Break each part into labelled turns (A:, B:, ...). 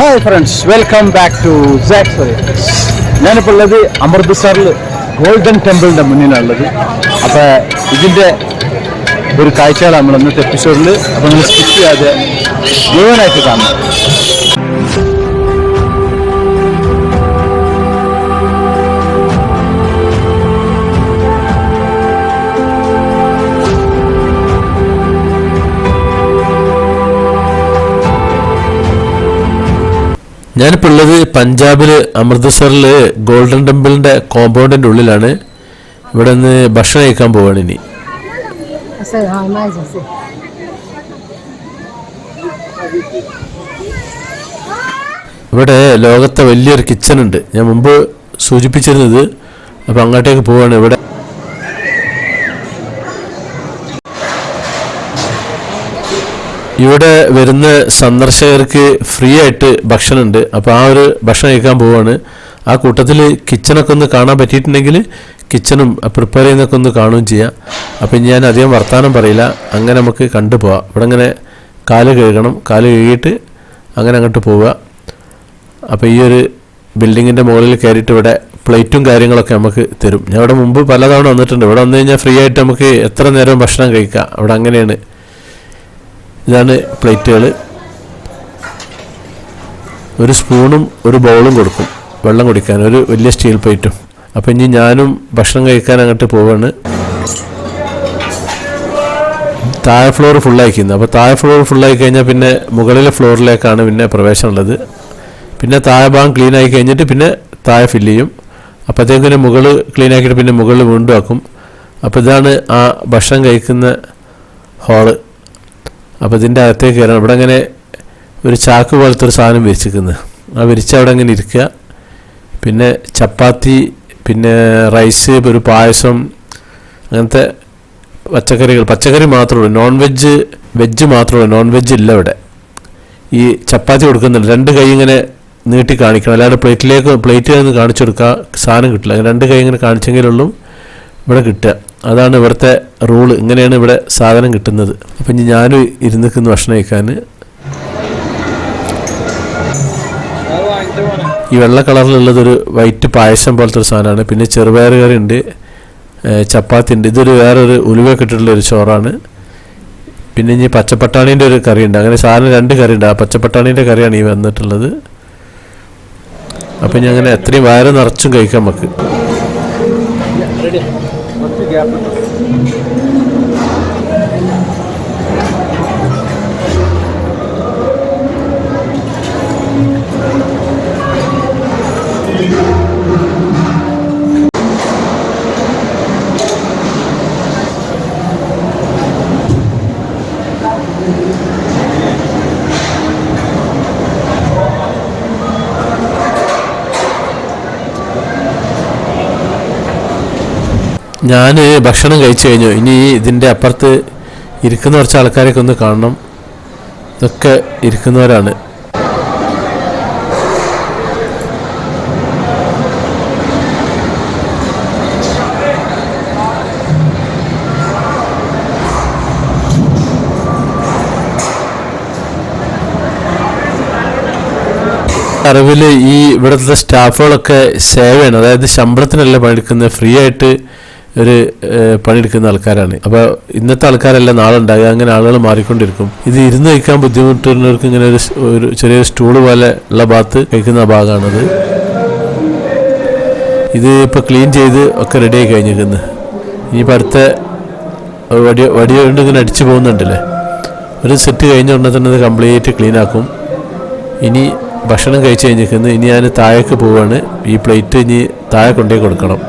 A: Hi friends welcome back to സാക്സ് ഞാനിപ്പോൾ ഉള്ളത് അമൃത്സറിൽ golden ടെമ്പിളിന്റെ മുന്നിലാണുള്ളത് അപ്പോൾ ഇതിന്റെ ഒരു കാഴ്ചകളാണ് നമ്മൾ ഇന്നത്തെ എപ്പിസോഡിൽ അപ്പോൾ നിങ്ങൾ സ്കിപ്പ് ചെയ്യാതെ മുഴുവനായിട്ട് കാണണം.
B: ഞാനിപ്പോൾ ഉള്ളത് പഞ്ചാബിൽ അമൃത്സറിൽ ഗോൾഡൻ ടെമ്പിളിന്റെ കോമ്പൗണ്ടിന്റെ ഉള്ളിലാണ്. ഇവിടെ നിന്ന് ഭക്ഷണം കഴിക്കാൻ പോവാണ് ഇനി. ഇവിടെ ലോകത്തെ വലിയൊരു കിച്ചൺ ഉണ്ട്. ഞാൻ മുമ്പ് സൂചിപ്പിച്ചിരുന്നത് അപ്പോൾ അങ്ങോട്ടേക്ക് പോവാണ്. ഇവിടെ ഇവിടെ വരുന്ന സന്ദർശകർക്ക് ഫ്രീ ആയിട്ട് ഭക്ഷണമുണ്ട്. അപ്പോൾ ആ ഒരു ഭക്ഷണം കഴിക്കാൻ പോവാണ്. ആ കൂട്ടത്തിൽ കിച്ചണൊക്കെ ഒന്ന് കാണാൻ പറ്റിയിട്ടുണ്ടെങ്കിൽ കിച്ചണും പ്രിപ്പയർ ചെയ്യുന്നൊക്കെ ഒന്ന് കാണുകയും ചെയ്യാം. അപ്പം ഞാൻ അധികം വർത്തമാനം പറയില്ല. അങ്ങനെ നമുക്ക് കണ്ടുപോവാം. ഇവിടെ ഇങ്ങനെ കാൽ കഴുകണം. കാൽ കഴുകിയിട്ട് അങ്ങനെ അങ്ങോട്ട് പോവുക. അപ്പോൾ ഈ ഒരു ബിൽഡിങ്ങിന്റെ മുകളിൽ കയറിയിട്ട് ഇവിടെ പ്ലേറ്റും കാര്യങ്ങളൊക്കെ നമുക്ക് തരും. ഞാൻ ഇവിടെ മുമ്പ് പലതവണ വന്നിട്ടുണ്ട്. ഇവിടെ വന്നു കഴിഞ്ഞാൽ ഫ്രീ ആയിട്ട് നമുക്ക് എത്ര നേരം ഭക്ഷണം കഴിക്കാം? അവിടെ അങ്ങനെയാണ്. ഇതാണ് പ്ലേറ്റുകൾ ഒരു സ്പൂണും ഒരു ബൗളും കൊടുക്കും വെള്ളം കുടിക്കാൻ ഒരു വലിയ സ്റ്റീൽ പ്ലേറ്റും. അപ്പം ഇനി ഞാനും ഭക്ഷണം കഴിക്കാൻ അങ്ങോട്ട് പോവാണ്. താഴെ ഫ്ലോർ ഫുള്ളായിരിക്കുന്നത് അപ്പോൾ താഴെ ഫ്ലോർ ഫുള്ളായി കഴിഞ്ഞാൽ പിന്നെ മുകളിലെ ഫ്ലോറിലേക്കാണ് പിന്നെ പ്രവേശനമുള്ളത്. പിന്നെ താഴെ ഭാഗം ക്ലീൻ ആയി കഴിഞ്ഞിട്ട് പിന്നെ താഴെ ഫില്ല് ചെയ്യും. അപ്പോഴത്തേക്കും പിന്നെ മുകൾ ക്ലീൻ ആക്കിയിട്ട് പിന്നെ മുകളിൽ വീണ്ടും ആക്കും. അപ്പോൾ ഇതാണ് ആ ഭക്ഷണം കഴിക്കുന്ന ഹാൾ അപ്പോൾ ഇതിന്റെ അകത്തേക്ക് കയറണം ഇവിടെ അങ്ങനെ ഒരു ചാക്ക് പോലത്തെ ഒരു സാധനം വിരിച്ചിരിക്കുന്നത് ആ വിരിച്ച് അവിടെ അങ്ങനെ ഇരിക്കുക. പിന്നെ ചപ്പാത്തി പിന്നെ റൈസ് ഒരു പായസം അങ്ങനത്തെ പച്ചക്കറികൾ. പച്ചക്കറി മാത്രമേ ഉള്ളൂ. നോൺ വെജ് വെജ് മാത്രമേ ഉള്ളൂ. നോൺ വെജ് ഇല്ല ഇവിടെ. ഈ ചപ്പാത്തി കൊടുക്കുന്നുണ്ട്. രണ്ട് കൈ ഇങ്ങനെ നീട്ടി കാണിക്കണം. അല്ലാണ്ട് പ്ലേറ്റിലേക്ക് പ്ലേറ്റിൽ നിന്ന് കാണിച്ചു കൊടുക്കുക സാധനം കിട്ടില്ല. രണ്ട് കൈ ഇങ്ങനെ കാണിച്ചെങ്കിലുള്ളൂ ഇവിടെ കിട്ടുക. അതാണ് ഇവിടുത്തെ റൂൾ ഇങ്ങനെയാണ് ഇവിടെ സാധനം കിട്ടുന്നത്. അപ്പം ഇനി ഞാനും ഇരുന്നിക്കുന്ന ഭക്ഷണം കഴിക്കാൻ. ഈ വെള്ള കളറിലുള്ളതൊരു വൈറ്റ് പായസം പോലത്തെ ഒരു സാധനമാണ്. പിന്നെ ചെറുപയർ കറി ഉണ്ട് ചപ്പാത്തി ഉണ്ട്. ഇതൊരു വേറൊരു ഉലുവയൊക്കെ ഇട്ടിട്ടുള്ള ഒരു ചോറാണ്. പിന്നെ ഇനി പച്ചപ്പട്ടാണീന്റെ ഒരു കറി ഉണ്ട്. അങ്ങനെ സാധനം രണ്ട് കറി ഉണ്ട്. ആ പച്ചപ്പട്ടാണീന്റെ കറിയാണ് ഈ വന്നിട്ടുള്ളത്. അപ്പം ഇനി അങ്ങനെ എത്രയും വയറ് നിറച്ചും കഴിക്കാം നമുക്ക്. రెడీ మంచి గ్యాప్ ఉంటుంది ഞാൻ ഭക്ഷണം കഴിച്ചു കഴിഞ്ഞു. ഇനി ഇതിന്റെ അപ്പുറത്ത് ഇരിക്കുന്ന കുറച്ച് ആൾക്കാരൊക്കെ ഒന്ന് കാണണം. ഇതൊക്കെ ഇരിക്കുന്നവരാണ്. അറിവിൽ ഈ ഇവിടുത്തെ സ്റ്റാഫുകളൊക്കെ സേവയാണ്. അതായത് ശമ്പളത്തിനല്ല പണിയെടുക്കുന്നത്. ഫ്രീ ആയിട്ട് ഒരു പണിയെടുക്കുന്ന ആൾക്കാരാണ്. അപ്പോൾ ഇന്നത്തെ ആൾക്കാരല്ല നാളെ ഉണ്ടാകുക അങ്ങനെ ആളുകൾ മാറിക്കൊണ്ടിരിക്കും. ഇത് ഇരുന്ന് കഴിക്കാൻ ബുദ്ധിമുട്ടുന്നവർക്ക് ഇങ്ങനെ ഒരു ഒരു ചെറിയ സ്റ്റൂൾ പോലെ ഉള്ള ഭാഗത്ത് കഴിക്കുന്ന ഭാഗമാണത്. ഇത് ഇപ്പോൾ ക്ലീൻ ചെയ്ത് ഒക്കെ റെഡിയായി കഴിഞ്ഞിരിക്കുന്നത് ഇനിയിപ്പോൾ അടുത്ത വടി വടി കൊണ്ട് ഇങ്ങനെ അടിച്ചു പോകുന്നുണ്ടല്ലേ? ഒരു സെറ്റ് കഴിഞ്ഞ ഉടനെ തന്നെ അത് കംപ്ലീറ്റ് ക്ലീൻ ആക്കും. ഇനി ഭക്ഷണം കഴിച്ച് കഴിഞ്ഞിരിക്കുന്നു. ഇനി ഞാൻ താഴേക്ക് പോവാണ്. ഈ പ്ലേറ്റ് ഇനി താഴെ കൊണ്ടുപോയി കൊടുക്കണം.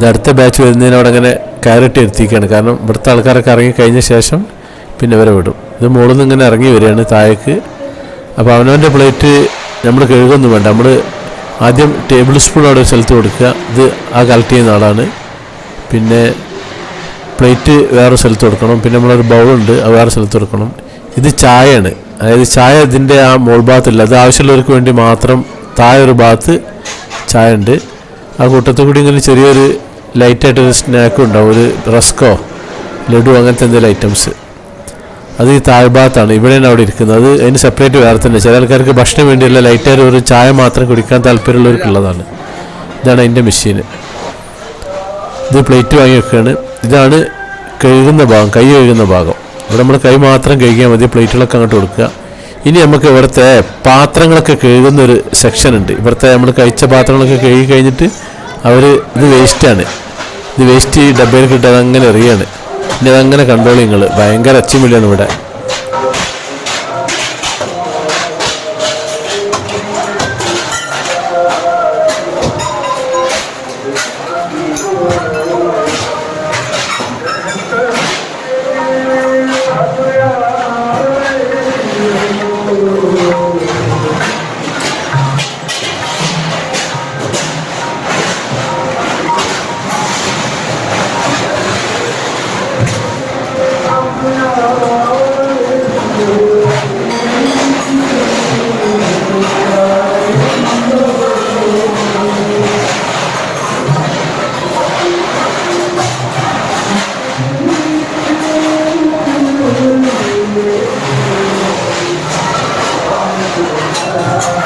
B: ഇത് അടുത്ത ബാച്ച് വരുന്നതിന് അവിടെ അങ്ങനെ കയറിട്ട് എത്തിക്കുകയാണ് കാരണം ഇവിടുത്തെ ആൾക്കാരൊക്കെ ഇറങ്ങി കഴിഞ്ഞ ശേഷം പിന്നെ വരെ വിടും. ഇത് മുകളിൽ നിന്ന് ഇങ്ങനെ ഇറങ്ങി വരികയാണ് താഴേക്ക്. അപ്പോൾ അവനവന്റെ പ്ലേറ്റ് നമ്മൾ കഴുകൊന്നും വേണ്ട. നമ്മൾ ആദ്യം ടേബിൾ സ്പൂൺ അവിടെ സ്ഥലത്ത് കൊടുക്കുക. ഇത് ആ കളക്ട് ചെയ്യുന്ന ആളാണ്. പിന്നെ പ്ലേറ്റ് വേറെ സ്ഥലത്ത് കൊടുക്കണം. പിന്നെ നമ്മളൊരു ബൗളുണ്ട് അത് വേറെ സ്ഥലത്ത് കൊടുക്കണം. ഇത് ചായയാണ്. അതായത് ചായ ഇതിന്റെ ആ മോൾ ഭാഗത്തില്ല. അത് ആവശ്യമുള്ളവർക്ക് വേണ്ടി മാത്രം താഴെ ഒരു ഭാഗത്ത് ചായ ഉണ്ട്. ആ കൂട്ടത്തിൽ കൂടി ഇങ്ങനെ ചെറിയൊരു ലൈറ്റായിട്ടൊരു സ്നാക്കും ഉണ്ടാവും. ഒരു റസ്കോ ലഡു അങ്ങനത്തെ എന്തെങ്കിലും ഐറ്റംസ് അത് ഈ താഴ്ഭാഗത്താണ്. ഇവിടെയാണ് അവിടെ ഇരിക്കുന്നത്. അത് അതിന് സെപ്പറേറ്റ് വേറെ തന്നെ. ചില ആൾക്കാർക്ക് ഭക്ഷണം വേണ്ടിയുള്ള ലൈറ്റായിട്ട് ഒരു ചായ മാത്രം കുടിക്കാൻ താല്പര്യമുള്ളവർക്കുള്ളതാണ് ഇതാണ് അതിന്റെ മെഷീന് ഇത് പ്ലേറ്റ് വാങ്ങി വെക്കുകയാണ്. ഇതാണ് കഴുകുന്ന ഭാഗം കൈ കഴുകുന്ന ഭാഗം. ഇവിടെ നമ്മൾ കൈ മാത്രം കഴുകിയാൽ മതി. പ്ലേറ്റുകളൊക്കെ അങ്ങോട്ട് കൊടുക്കുക. ഇനി നമുക്ക് ഇവിടുത്തെ പാത്രങ്ങളൊക്കെ കഴുകുന്ന ഒരു സെക്ഷൻ ഉണ്ട്. ഇവിടുത്തെ നമ്മൾ കഴിച്ച പാത്രങ്ങളൊക്കെ കഴുകി കഴിഞ്ഞിട്ട് അവർ ഇത് വേസ്റ്റാണ് ഇത് വേസ്റ്റ് ഡബ്ബയിൽ കിട്ടാതെ അങ്ങനെ എറിയാണ് ഇനി അതങ്ങനെ കൺട്രോൾ നിങ്ങൾ ഭയങ്കര അച്ചുമില്ലാണ് ഇവിടെ. Thank you.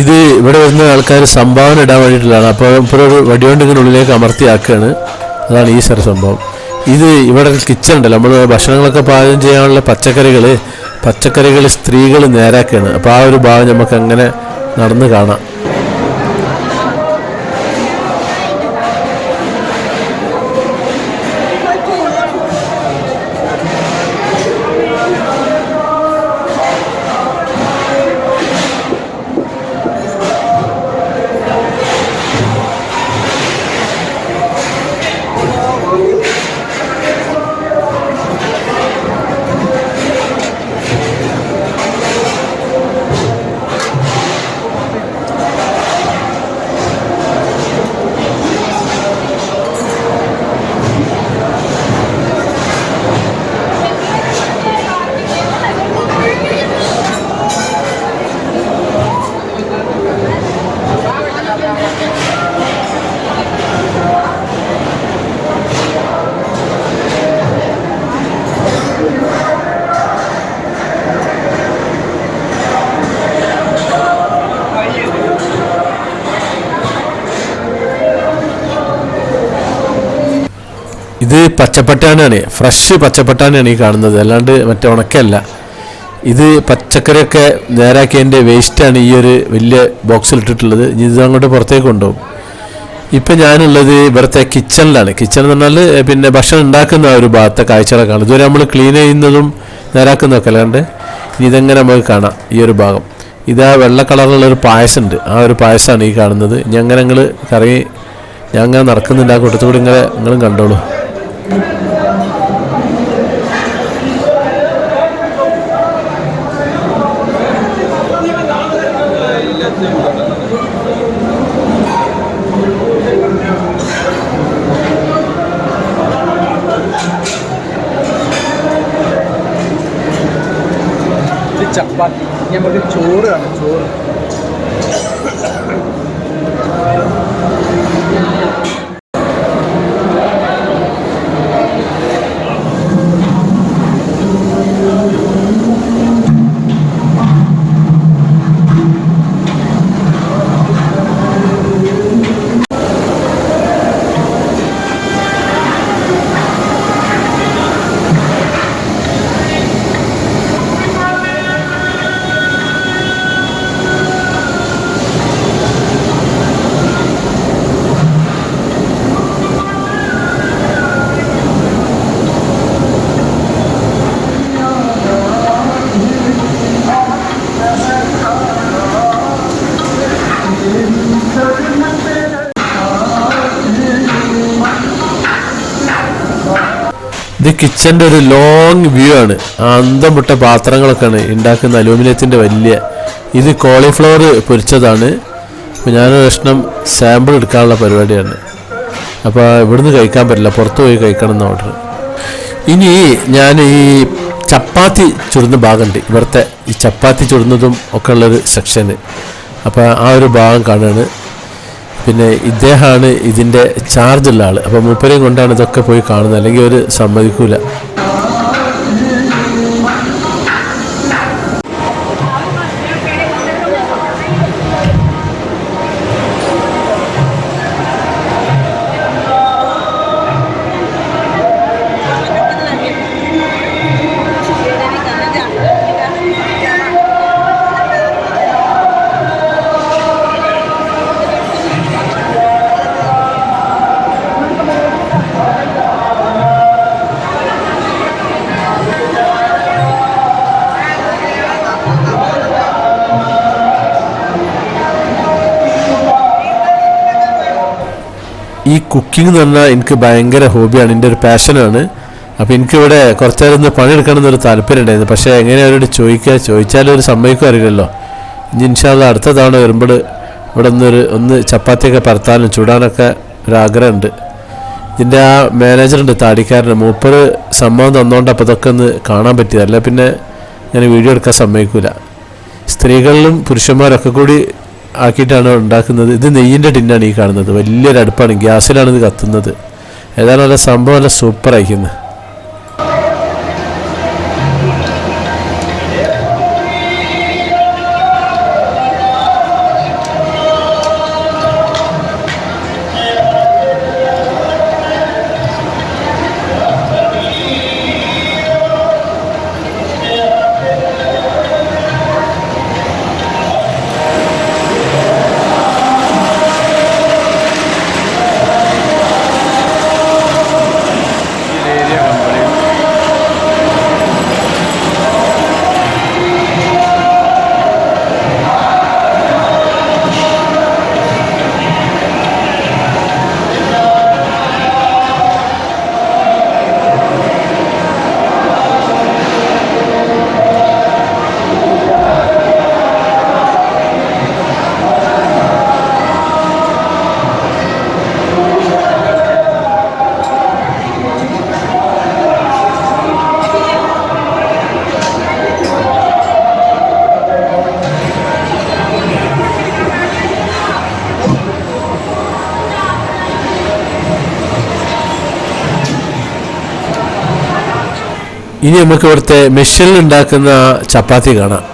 B: ഇത് ഇവിടെ വരുന്ന ആൾക്കാർ സംഭാവന ഇടാൻ വേണ്ടിയിട്ടുള്ളതാണ്. അപ്പോൾ ഇപ്പോൾ ഒരു വടിയോണ്ടിങ്ങനെ ഉള്ളിലേക്ക് അമർത്തിയാക്കുകയാണ് അതാണ് ഈ സർ സംഭവം. ഇത് ഇവിടെ കിച്ചൺ ഉണ്ടല്ലോ. നമ്മൾ ഭക്ഷണങ്ങളൊക്കെ പാചകം ചെയ്യാനുള്ള പച്ചക്കറികൾ പച്ചക്കറികൾ സ്ത്രീകൾ നേരാക്കുകയാണ് അപ്പോൾ ആ ഒരു ഭാവം നമുക്ക് അങ്ങനെ നടന്ന് കാണാം. ഇത് പച്ചപ്പട്ടാനാണ്. ഫ്രഷ് പച്ചപ്പട്ടാനാണ് ഈ കാണുന്നത്. അല്ലാണ്ട് മറ്റേ ഉണക്കല്ല. ഇത് പച്ചക്കറിയൊക്കെ നേരാക്കിയതിന്റെ വേസ്റ്റാണ് ഈ ഒരു വലിയ ബോക്സിൽ ഇട്ടിട്ടുള്ളത്. ഇനി ഇത് അങ്ങോട്ട് പുറത്തേക്ക് കൊണ്ടുപോകും. ഇപ്പം ഞാനുള്ളത് ഇവിടുത്തെ കിച്ചണിലാണ്. കിച്ചൺ എന്ന് പറഞ്ഞാൽ പിന്നെ ഭക്ഷണം ഉണ്ടാക്കുന്ന ആ ഒരു ഭാഗത്തെ കാഴ്ചകളൊക്കെയാണ്. ഇതുവരെ നമ്മൾ ക്ലീൻ ചെയ്യുന്നതും നേരാക്കുന്നതൊക്കെ അല്ലാണ്ട് ഇനി ഇതെങ്ങനെ നമുക്ക് കാണാം ഈ ഒരു ഭാഗം. ഇതാ വെള്ള കളറിലുള്ള ഒരു പായസം ഉണ്ട് ആ ഒരു പായസമാണ് ഈ കാണുന്നത്. അങ്ങനെ കറി ഞാൻ അങ്ങനെ നടക്കുന്നുണ്ട്. ആ കൂട്ടത്തോടെ ഇങ്ങനെ നിങ്ങളും കണ്ടോളൂ.
A: ചപ്പാത്തി ഇനി നമുക്ക് ചോറ് കാണാം ചോറ്
B: ഇത് കിച്ചന്റെ ഒരു ലോങ് വ്യൂ ആണ്. അന്തം വിട്ട പാത്രങ്ങളൊക്കെയാണ് ഉണ്ടാക്കുന്ന അലൂമിനിയത്തിന്റെ വലിയ ഇത് കോളിഫ്ലവർ പൊരിച്ചതാണ്. അപ്പോൾ ഞാനൊരു കഷ്ണം സാമ്പിൾ എടുക്കാനുള്ള പരിപാടിയാണ്. അപ്പോൾ ഇവിടുന്ന് കഴിക്കാൻ പറ്റില്ല. പുറത്ത് പോയി കഴിക്കണം എന്ന ഓർഡർ ഇനി ഞാൻ ഈ ചപ്പാത്തി ചുടുന്ന ഭാഗമുണ്ട് ഇവിടുത്തെ ഈ ചപ്പാത്തി ചുടുന്നതും ഒക്കെ ഉള്ളൊരു സെക്ഷന് അപ്പോൾ ആ ഒരു ഭാഗം കാണുകയാണ് പിന്നെ ഇദ്ദേഹമാണ് ഇതിന്റെ ചാർജുള്ള ആൾ അപ്പോൾ മൂപ്പരെയും കൊണ്ടാണ് ഇതൊക്കെ പോയി കാണുന്നത്. അല്ലെങ്കിൽ ഒരു സമ്മതിക്കൂല. കുക്കിംഗ് എന്ന് പറഞ്ഞാൽ എനിക്ക് ഭയങ്കര ഹോബിയാണ് എന്റെ ഒരു പാഷനാണ്. അപ്പോൾ എനിക്കിവിടെ കുറച്ച് നേരം ഒന്ന് പണിയെടുക്കണം എന്നൊരു താല്പര്യം ഉണ്ടായിരുന്നു പക്ഷേ എങ്ങനെ അവരോട് ചോദിക്കുക ചോദിച്ചാലും ഒരു സമ്മതിക്കും അറിയില്ലല്ലോ. ഇനി ഇൻഷാല്ല അടുത്ത തവണ വരുമ്പോൾ ഇവിടെ ഒന്നൊരു ഒന്ന് ചപ്പാത്തിയൊക്കെ പരത്താനും ചൂടാനൊക്കെ ഒരാഗ്രഹമുണ്ട് ഇതിന്റെ ആ മാനേജറുണ്ട് താടിക്കാരന്. മൂപ്പർ സംഭവം തന്നോണ്ട് അപ്പോൾ ഇതൊക്കെ ഒന്ന് കാണാൻ പറ്റിയതല്ല. പിന്നെ ഞാൻ വീഡിയോ എടുക്കാൻ സമ്മതിക്കില്ല സ്ത്രീകളിലും പുരുഷന്മാരൊക്കെ കൂടി ആക്കിയിട്ടാണ് ഉണ്ടാക്കുന്നത്. ഇത് നെയ്യിന്റെ ടിന്നാണ് ഈ കാണുന്നത്. വലിയൊരു അടുപ്പാണ്. ഗ്യാസിലാണ് ഇത് കത്തുന്നത്. ഏതായാലും നല്ല സംഭവം നല്ല സൂപ്പർ അയക്കുന്നത് ഇനി നമുക്ക് ഇവിടുത്തെ മെഷീനിൽ ഉണ്ടാക്കുന്ന ചപ്പാത്തി കാണാം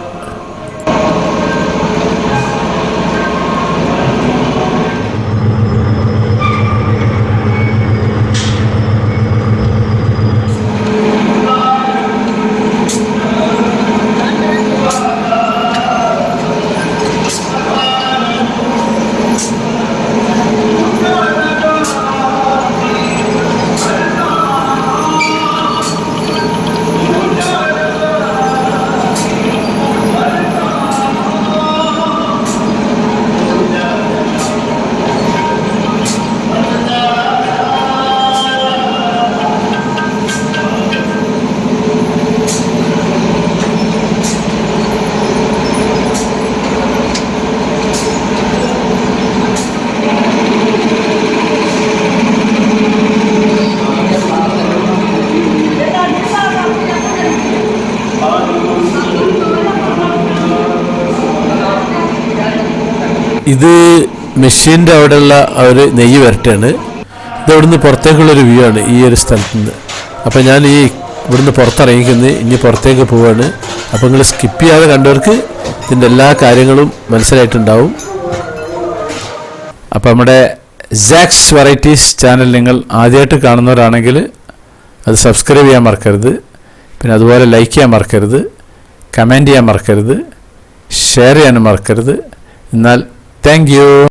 B: ഇത് മെഷീന്റെ അവിടെയുള്ള ഒരു നെയ്യ് വരട്ടാണ്. ഇത് ഇവിടുന്ന് പുറത്തേക്കുള്ളൊരു വ്യൂ ആണ് ഈ ഒരു സ്ഥലത്ത് നിന്ന് അപ്പോൾ ഞാൻ ഈ ഇവിടുന്ന് പുറത്തിറങ്ങിക്കുന്നത് ഇനി പുറത്തേക്ക് പോവാണ്. അപ്പോൾ നിങ്ങൾ സ്കിപ്പ് ചെയ്യാതെ കണ്ടവർക്ക് ഇതിന്റെ എല്ലാ കാര്യങ്ങളും മനസ്സിലായിട്ടുണ്ടാവും.
A: അപ്പോൾ നമ്മുടെ സാക്സ് വെറൈറ്റീസ് ചാനൽ നിങ്ങൾ ആദ്യമായിട്ട് കാണുന്നവരാണെങ്കിൽ അത് സബ്സ്ക്രൈബ് ചെയ്യാൻ മറക്കരുത്. പിന്നെ അതുപോലെ ലൈക്ക് ചെയ്യാൻ മറക്കരുത്. കമന്റ് ചെയ്യാൻ മറക്കരുത്. ഷെയർ ചെയ്യാനും മറക്കരുത്. എന്നാൽ താങ്ക്